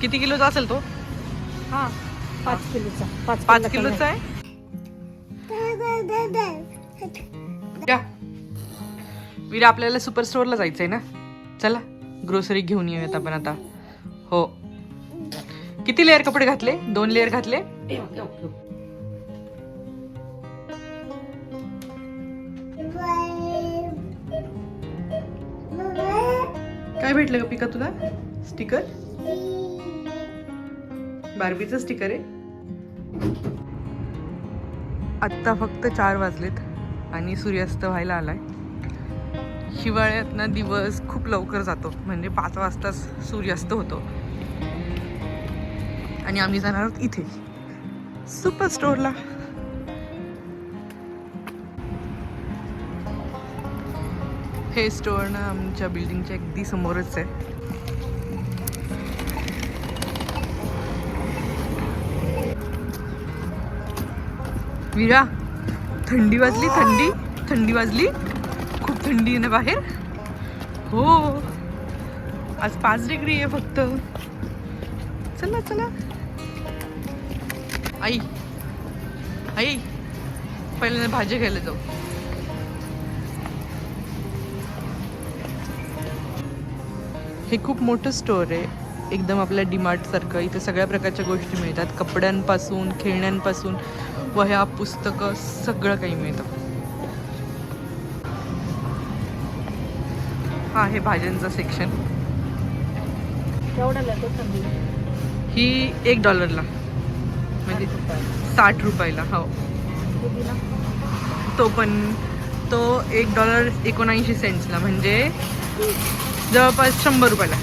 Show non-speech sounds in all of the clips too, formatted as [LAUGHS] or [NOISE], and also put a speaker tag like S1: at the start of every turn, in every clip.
S1: किती किलोचा असेल तो?
S2: हा पाच किलोचा. पाच
S1: पाच किलोचा आहे. वीर आपल्याला सुपर स्टोअरला जायचंय ना? चला ग्रोसरी घेऊन येऊयात आपण आता. हो. किती लेअर कपडे घातले? दोन लेअर घातले? काय भेटलं का पिका तुला? स्टिकर? बार्बीचं स्टिकर आहे. आत्ता फक्त चार वाजलेत आणि सूर्यास्त व्हायला आलाय. आहे हिवाळ्यातनं दिवस खूप लवकर जातो. म्हणजे पाच वाजताच सूर्यास्त होतो. आणि आम्ही जाणार आहोत इथे. सुपर स्टोअरला हे स्टोअर ना आमच्या बिल्डिंगच्या अगदी समोरच आहे. वीरा थंडी वाजली थंडी थंडी वाजली. खूप थंडी आहे ना बाहेर. हो. आज पाच डिग्री आहे फक्त. चला चला. आई आई पहिल्यांदा भाजी घ्यायला जाऊ. हे खूप मोठं स्टोअर आहे. एकदम आपल्या डीमार्ट सारखं इथे सगळ्या प्रकारच्या गोष्टी मिळतात. कपड्यांपासून खेळण्यांपासून वह्या पुस्तकं सगळं काही मिळतं. हा आहे भाज्यांचा सेक्शन ही एक डॉलरला म्हणजे साठ रुपयाला. हो. तो पण तो एक डॉलर एकोणऐंशी सेंट्सला म्हणजे जवळपास शंभर रुपयाला.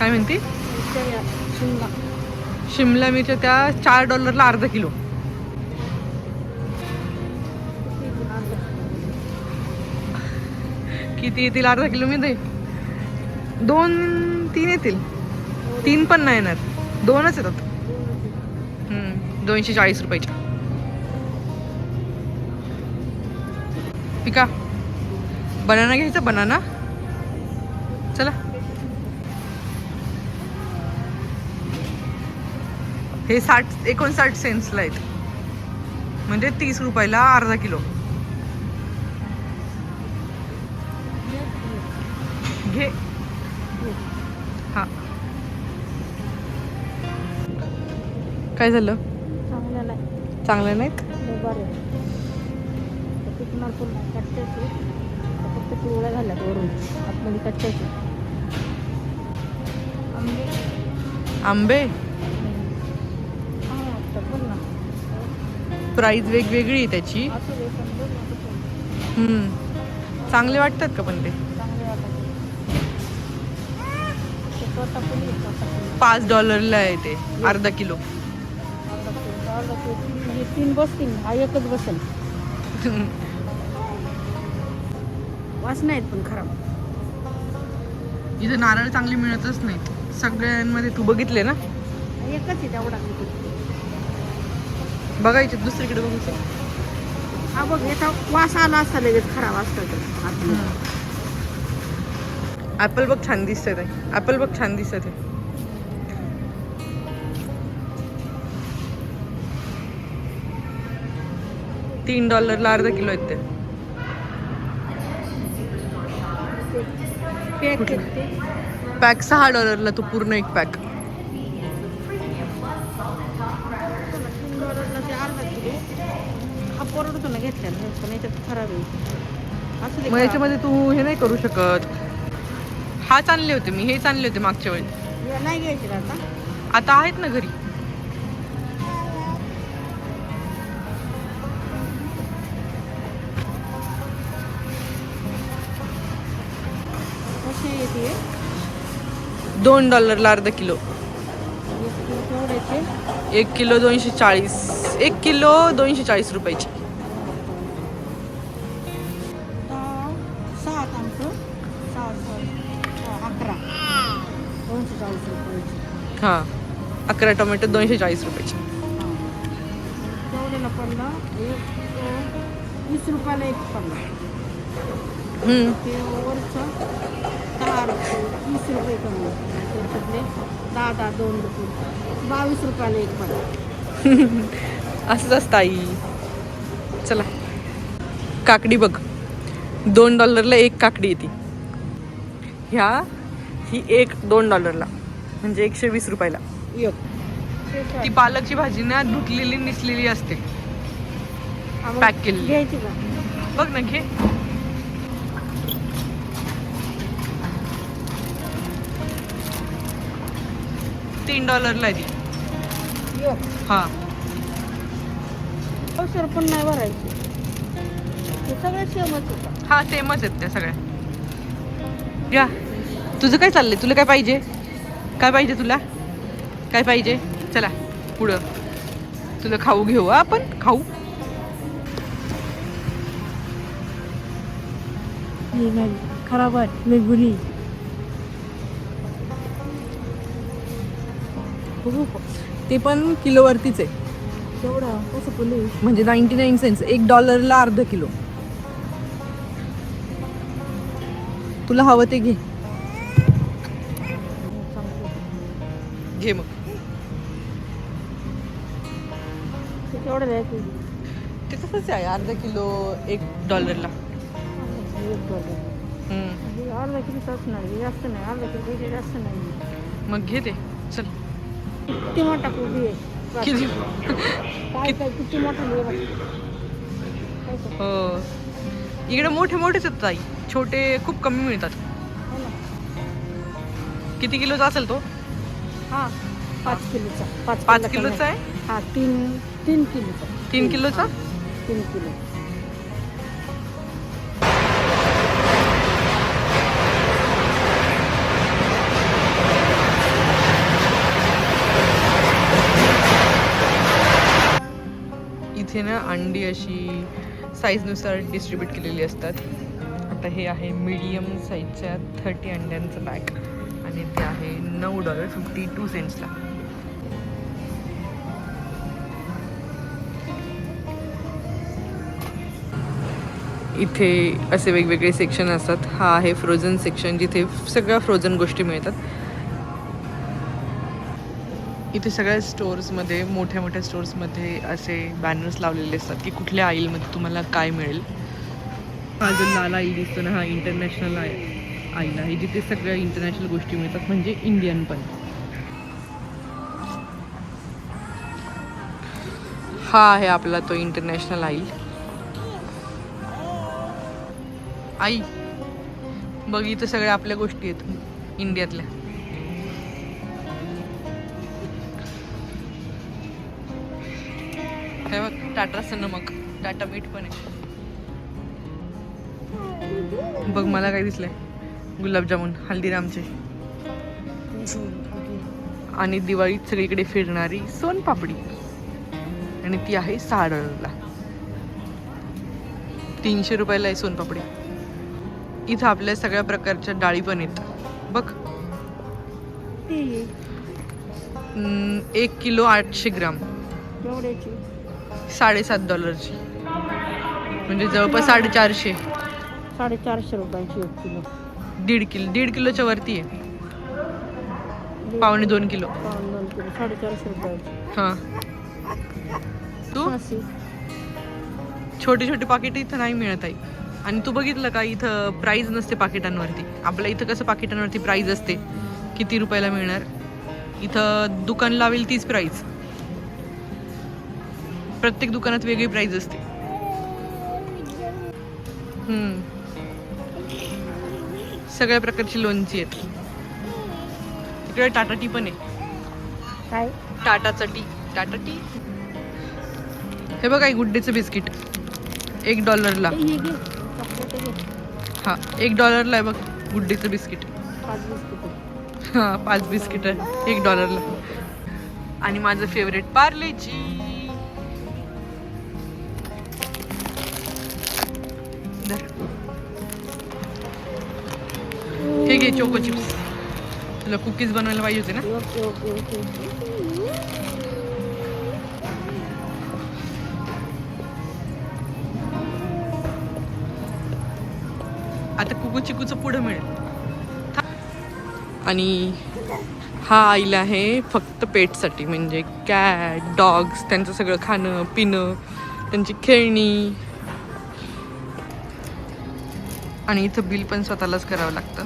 S1: काय म्हणते?
S2: शिमला.
S1: शिमला मिरच्या त्या चार डॉलरला अर्धा किलो.
S2: किती
S1: येतील अर्धा किलो मध्ये दोन तीन येतील. तीन पण नाही येणार. दोनच येतात. दोनशे चाळीस रुपयाच्या. पिका बनाना घ्यायचा बनाना? चला. हे साठ एकोणसाठ सेंट्सला आहेत. म्हणजे तीस रुपयाला अर्धा किलो. घे. हा. काय झालं?
S2: चांगलं नाही.
S1: चांगलं नाहीत?
S2: तर फक्त पिवळ्या वरून. आतमध्ये कच्च्याचे आंबे.
S1: आंबे?
S2: ना
S1: प्राईस वेगवेगळी आहे त्याची. हम्म. चांगले वाटतात का पण ते पाच डॉलरला आहे ते अर्धा किलो.
S2: तीन- तीन बसतील हा एकच बसेल वास नाहीत पण खराब
S1: इथे नारळ चांगली मिळतच नाही सगळ्यांमध्ये तू बघितले ना
S2: एकच आहे तेवढा
S1: बघायचे दुसरीकडे बघायचे
S2: हा बघ याचा वास आला असता लगेच खराब असतं आतमध्ये.
S1: ऍपल बघ छान दिसतंय ते ऍपल बघ छान दिसत आहे तीन डॉलरला अर्धा किलो? आहेत ते.
S2: पॅक
S1: सहा डॉलरला तो पूर्ण एक पॅक
S2: ते अर्धा किलो हा परवडतो ना पण याच्यात खराब आहे. असू
S1: मग. याच्यामध्ये तू हे नाही करू शकत. हाच आणले होते मी हेच आणले होते मागच्या वेळी.
S2: या नाही घ्यायचे का आता.
S1: आता आहेत ना घरी.
S2: कसे येते
S1: दोन डॉलरला अर्धा किलो.
S2: एक किलो
S1: दोनशे चाळीस. एक किलो दोनशे चाळीस रुपयाची. हां अकरा टोमॅटो दोनशे चाळीस रुपयाची.
S2: वीस रुपयाला एक पडला.
S1: हम्म.
S2: ते वरचं दहा रुपये कमी. त्याच्यातले दहा दहा दोन रुपये. बावीस रुपयाला एक पडा [LAUGHS]
S1: असंच असतं आई चला. काकडी बघ. दोन डॉलरला एक काकडी येते. ह्या ही एक दोन डॉलरला म्हणजे एकशे वीस रुपयाला. ती पालकची भाजी ना धुतलेली निसलेली असते. pack केलेली. बघ ना घे. तीन डॉलरला आहे ती. हा.
S2: औषध पण नाही भरायची. हे सगळं सेमच
S1: हा सेमच आहेत त्या सगळ्या. घ्या तुझं काय चाललंय? तुला काय पाहिजे? काय पाहिजे तुला? काय पाहिजे? चला पुढं. तुला खाऊ घेऊ हा आपण खाऊ.
S2: खराब आहे निगुली
S1: ते पण किलोवरतीच आहे. म्हणजे नाईन्टी नाईन सेन्स एक डॉलरला अर्ध किलो. तुला हवं ते घे. घे मग. ते कसंच आहे? अर्धा किलो एक डॉलरला.
S2: हे अर्धा किलो हे जास्त नाही अर्धा किलो जास्त नाही.
S1: मग घे ते चल.
S2: किती मोठा कोबी आहे?
S1: किती
S2: किती
S1: हो इकडे मोठे मोठेच आहेत ताई. छोटे खूप कमी मिळतात. किती किलोचा असेल तो?
S2: हा पाच किलोचा. पाच किलोचा
S1: किलोचा आहे?
S2: हा तीन तीन किलोचा.
S1: तीन किलोचा?
S2: तीन किलो.
S1: इथे ना अंडी अशी साईजनुसार डिस्ट्रीब्यूट केलेली असतात. आता हे आहे मीडियम साईजच्या थर्टी अंड्यांचं बॅग आणि ते आहे नऊ डॉलर फिफ्टी टू सेंट्सला इथे असे वेगवेगळे सेक्शन असतात. हा आहे फ्रोझन सेक्शन जिथे सगळ्या फ्रोझन गोष्टी मिळतात. इथे सगळ्या स्टोर्समध्ये मोठ्या मोठ्या स्टोर्समध्ये असे बॅनर्स लावलेले असतात की कुठल्या आईलमध्ये तुम्हाला काय मिळेल. हा जो लाल आईल दिसतो ना हा इंटरनॅशनल आहे आईल. आहे जिथे सगळ्या इंटरनॅशनल गोष्टी मिळतात म्हणजे इंडियन पण. हा आहे आपला तो इंटरनॅशनल आईल. आई बघ इथं सगळ्या आपल्या गोष्टी आहेत इंडियातल्या टाटा नमक टाटा मीठ पण आहे. बघ मला काय दिसलंय. गुलाबजामुन हल्दीरामचे. आणि दिवाळीत सगळीकडे फिरणारी सोनपापडी. आणि ती आहे सहा डॉलरला तीनशे रुपयाला आहे सोनपापडी. इथं आपल्या सगळ्या प्रकारच्या डाळी पण आहेत. बघ. एक किलो आठशे ग्राम. साडेसात डॉलरची म्हणजे जवळपास साडेचारशे.
S2: साडेचारशे रुपयाची एक किलो.
S1: दीड किलो दीड किलोच्या वरती आहे. पावणे दोन किलो.
S2: पाऊण दोन किलो साडेचारशे रुपयाची.
S1: हां. तू?
S2: अशी
S1: छोटे छोटे पाकिट इथं नाही मिळत आहे आणि तू बघितलं का इथं प्राईज नसते पाकिटांवरती. आपल्या इथं कसं पाकिटांवरती प्राईज असते? किती रुपयाला मिळणार? इथं दुकान लावेल तीच प्राईज प्रत्येक दुकानात वेगळी प्राईज असते. सगळ्या प्रकारची लोणची आहेत. इकडे टाटा टी पण आहे.
S2: काय?
S1: टाटाचा टी. टाटा टी. हे बघ गुड्डेचं बिस्किट. एक डॉलरला
S2: हे
S1: हा एक डॉलरला आहे बघ गुड्डेचं बिस्किट.
S2: पाच बिस्किट.
S1: हा पाच बिस्किट. एक डॉलरला आणि माझं फेवरेट पार्लेची. चोको चिप्स तुला कुकीज बनवायला पाहिजे होते ना?
S2: ओके ओके ओके
S1: आता कुकू चिकूचं पुढं मिळेल. आणि हा आईला आहे फक्त पेटसाठी म्हणजे कॅट डॉग्स त्यांचं सगळं खाणं पिणं त्यांची खेळणी. आणि इथं बिल पण स्वतःलाच करावं लागतं.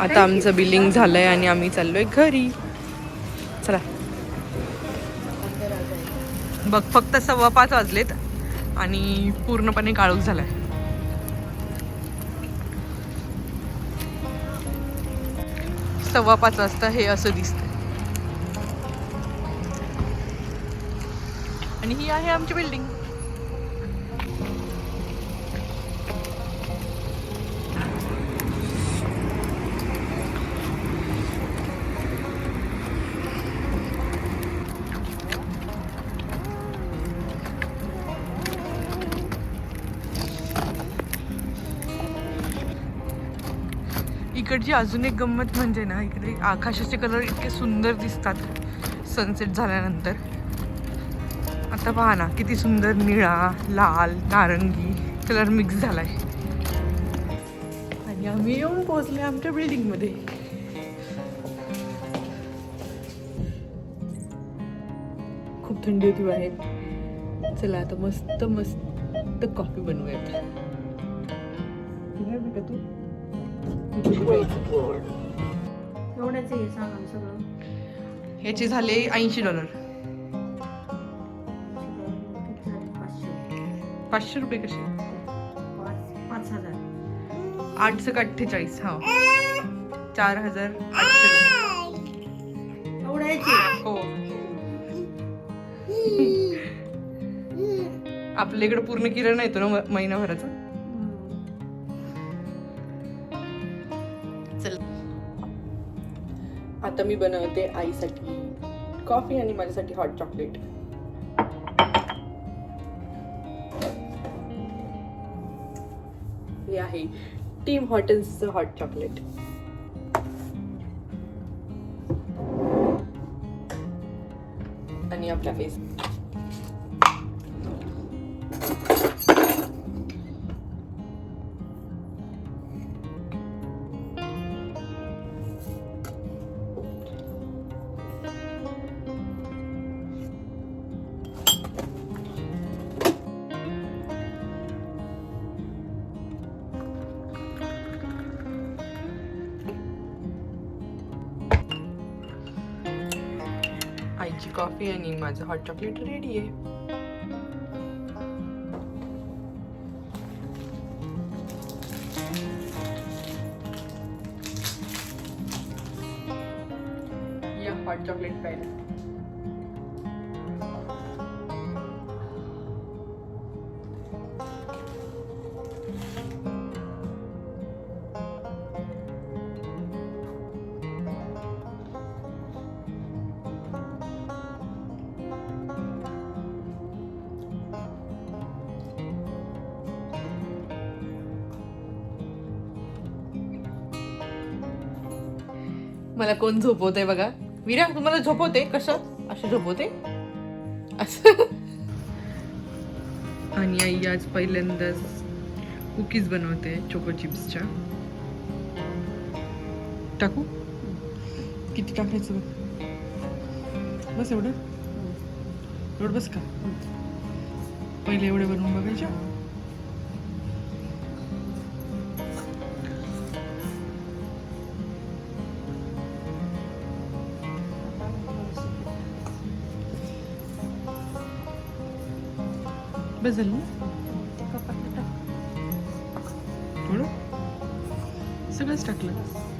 S1: आता आमचं बिलिंग झालंय आणि आम्ही चाललोय घरी. चला. बघ फक्त सव्वा पाच वाजलेत आणि पूर्णपणे काळोख झालाय. सव्वा पाच वाजता हे असं दिसतंय. आणि ही आहे आमची बिल्डिंग. इकडची अजून एक गंमत म्हणजे ना इकडे आकाशाचे कलर इतके सुंदर दिसतात. सनसेट झाल्यानंतर. आता पहा ना किती सुंदर निळा लाल नारंगी कलर मिक्स झालाय. आणि आम्ही येऊन पोहोचले आमच्या बिल्डिंगमध्ये. खूप थंडी होती बाहेर. चला आता मस्त मस्त कॉफी बनवूयात. का तू
S2: हे सांगा सगळं.
S1: ह्याचे झाले ऐंशी डॉलर.
S2: किती झाले? पाचशे
S1: पाचशे रुपये कसे?
S2: पाच पाच हजार.
S1: आठ सक अठ्ठेचाळीस हा. चार हजार आठशे रुपये. हो. आपल्या इकडे पूर्ण किराणा येतो ना म- महिनाभराचा? आता मी बनवते आईसाठी कॉफी आणि माझ्यासाठी हॉट चॉकलेट हे आहे टीम हॉटेल्सचं हॉट चॉकलेट आणि आपला फेस कॉफ़ी आणि माझं हॉट चॉकलेट रेडी आहे हॉट चॉकलेट प्यायला मला कोण झोपवते बघा. विरा तुम्हाला झोपवते कसं असं झोपवते असं. आणि आई आज पहिल्यांदाच कुकीज बनवते चोको चिप्सच्या टाकू? किती टाकायचं बघ. बस एवढं? एवढं बस का? पहिले एवढे बनवून बघायच्या बस झालं ना थोडं सगळंच टाकलं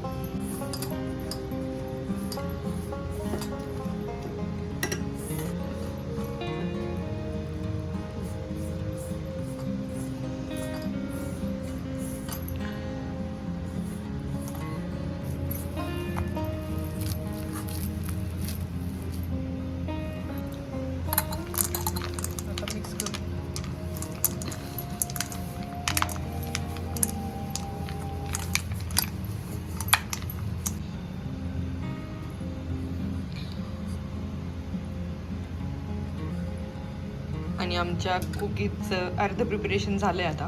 S1: आणि आमच्या कुकीजचं अर्ध प्रिपरेशन झालं आहे आता.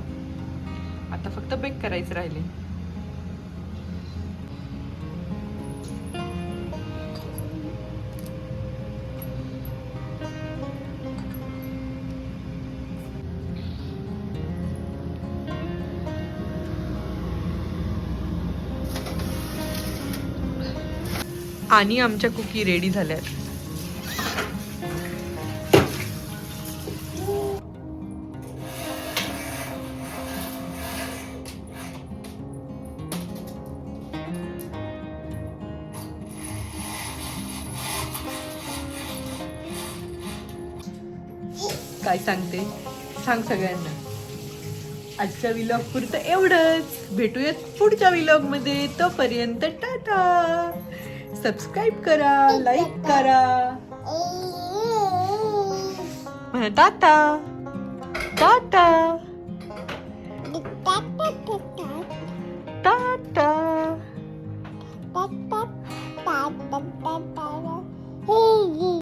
S1: आता फक्त बेक करायचं राहिले. आणि आमच्या कुकी रेडी झाल्या आहेत काय सांगते? सांग सगळ्यांना. आजच्या विलॉग पुरतं एवढंच. भेटूयात पुढच्या विलॉगमध्ये. तोपर्यंत टाटा. सबस्क्राईब करा लाईक करा. म्हणा टाटा. टाटा.